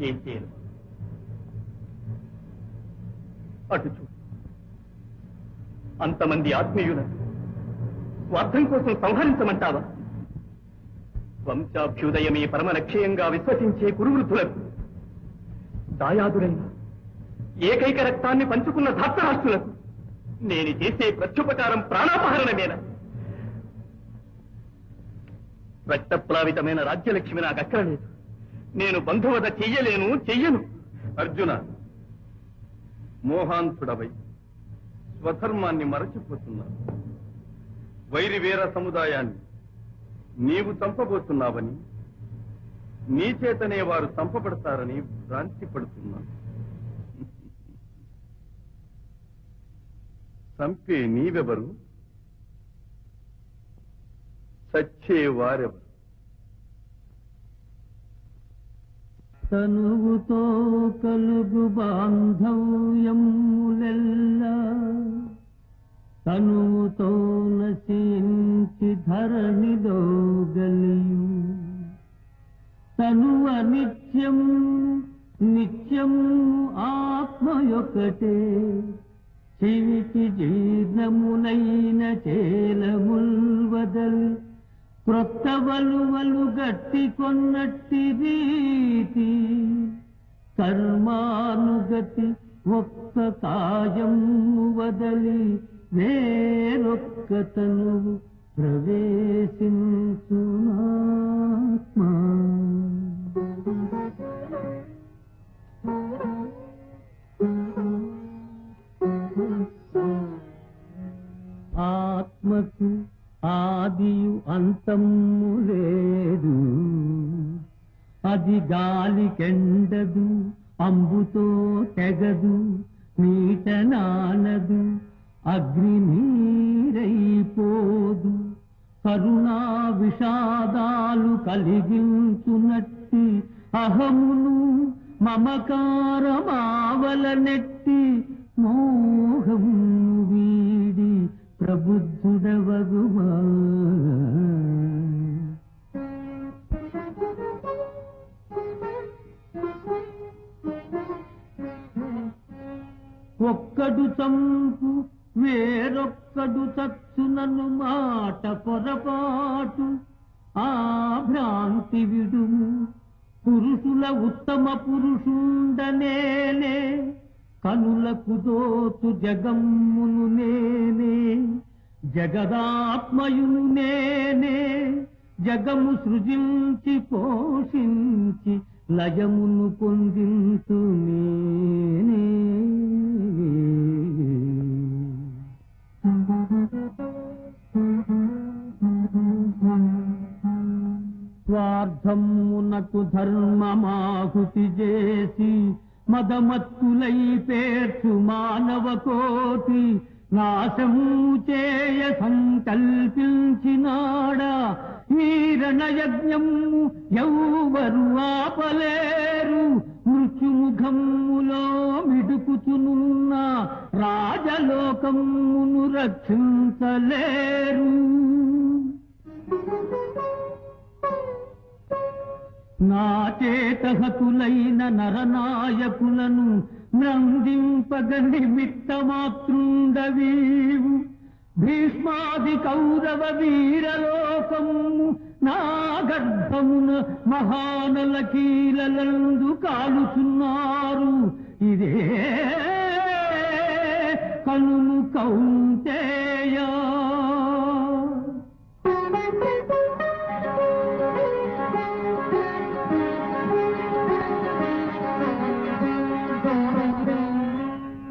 ఏం చేయను. అటు చూడు. అంతమంది ఆత్మీయులను స్వార్థం కోసం సంహరించమంటావా? వంశాభ్యుదయమే పరమ లక్ష్యంగా విశ్వసించే కురువృద్ధులకు దాయాదులైన ఏకైక రక్తాన్ని పంచుకున్న ధార్తరాష్ట్రులకు నేను చేసే ప్రత్యుపకారం ప్రాణాపహరణమేనా రక్తప్లావితమైన రాజ్యలక్ష్మి నాకు అక్కరలేదు. నేను బంధువద చెయ్యలేను చెయ్యను. అర్జున మోహాంతుడవై స్వధర్మాన్ని మరచిపోతున్నావు వైరివేర సముదాయాన్ని నీవు చంపబోతున్నావని నీ చేతనే వారు చంపబడతారని భ్రాంతి పడుతున్నాను చంపే నీవెవరు? చచ్చే వారెవరు? తనువుతో కలుగు బాంధవ్యములెల్ల తనువుతో నశించి ధరణిలో గలియు. తనువ నిత్యం నిత్యం ఆత్మయొకటే చివికి జీర్ణమునైన చేలముల్వదలి క్రొత్త వలువలు గట్టి కొన్నట్టి రీతి కర్మానుగతి ఒక్క కాయం వదలి వేరొక్కతను ప్రవేశించునాత్మా. ఆత్మకు ఆదియు అంతము లేదు. అది గాలికెండదు అంబుతో తెగదు నీట నానదు అగ్ని నీరైపోదు. కరుణా విషాదాలు కలిగించునట్టి అహమును మమకారమావల నెట్టి మోహం వీడి ప్రబుద్ధుడవగువా ఒక్కడు చంపు వేరొక్కడు చచ్చునను మాట పొరపాటు. ఆ భ్రాంతి విడుము పురుషుల ఉత్తమ పురుషుండనేనే కనులకు దోతు జగమ్మును నేనే జగదాత్మయును నేనే జగము సృజించి పోషించి లయమును పొందింతు స్వార్థమునకు ధర్మమాహుతి చేసి మదమత్తులై పేర్చు మానవ కోటి నాశము చేయ సంకల్పించినాడా వీరణ యజ్ఞము ఎవ్వరు ఆపలేరు. మృత్యుముఖములో మిడుకుచునున్న రాజలోకమును రక్షించలేరు. నా చేతహతులైన నరనాయకులను నందింపగ నిమిత్తమాతృండవీవు భీష్మాది కౌరవ వీరలోకము నా గర్భమున మహానల కీలలందు కాలుచున్నారు. ఇదే కనుము కౌంటేయా